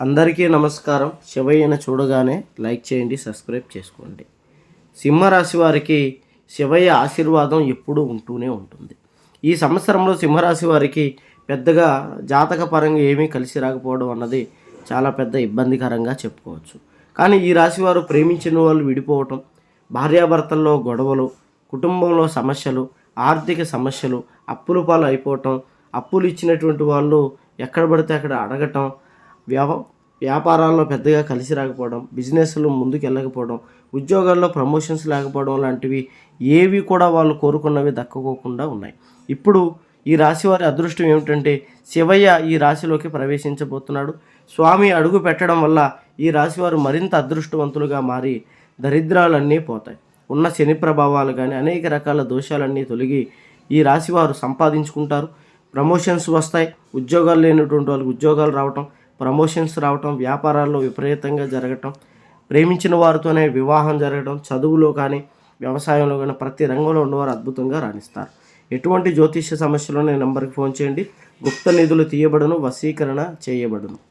అందరికీ నమస్కారం. శివయ్యను చూడగానే లైక్ చేయండి సబ్స్క్రైబ్ చేసుకోండి. సింహరాశి వారికి శివయ్య ఆశీర్వాదం ఎప్పుడూ ఉంటూనే ఉంటుంది. ఈ సంవత్సరంలో సింహరాశి వారికి పెద్దగా జాతక పరంగా ఏమీ కలిసి రాకపోవడం అన్నది చాలా పెద్ద ఇబ్బందికరంగా చెప్పుకోవచ్చు. కానీ ఈ రాశి వారు ప్రేమించిన వాళ్ళు విడిపోవటం భార్యాభర్తల్లో గొడవలు కుటుంబంలో సమస్యలు ఆర్థిక సమస్యలు అప్పుల పాలు అయిపోవటం అప్పులు ఇచ్చినటువంటి వాళ్ళు ఎక్కడ పడితే అక్కడ అడగటం వ్యవ వ్యాపారాల్లో పెద్దగా కలిసి రాకపోవడం బిజినెస్లు ముందుకు వెళ్ళకపోవడం ఉద్యోగాల్లో ప్రమోషన్స్ లేకపోవడం లాంటివి ఏవి కూడా వాళ్ళు కోరుకున్నవి దక్కకోకుండా ఉన్నాయి. ఇప్పుడు ఈ రాశి వారి అదృష్టం ఏమిటంటే శివయ్య ఈ రాశిలోకి ప్రవేశించబోతున్నాడు. స్వామి అడుగు పెట్టడం వల్ల ఈ రాశి వారు మరింత అదృష్టవంతులుగా మారి దరిద్రాలన్నీ పోతాయి. ఉన్న శని ప్రభావాలు కానీ అనేక రకాల దోషాలన్నీ తొలగి ఈ రాశి వారు సంపాదించుకుంటారు. ప్రమోషన్స్ వస్తాయి. ఉద్యోగాలు లేనటువంటి వాళ్ళకి ఉద్యోగాలు రావటం ప్రమోషన్స్ రావటం వ్యాపారాల్లో విపరీతంగా జరగటం ప్రేమించిన వారితోనే వివాహం జరగడం చదువులో కానీ వ్యవసాయంలో కానీ ప్రతి రంగంలో ఉన్నవారు అద్భుతంగా రాణిస్తారు. ఎటువంటి జ్యోతిష్య సమస్యలు నెంబర్కి ఫోన్ చేయండి. గుప్త నిధులు తీయబడును వశీకరణ చేయబడును.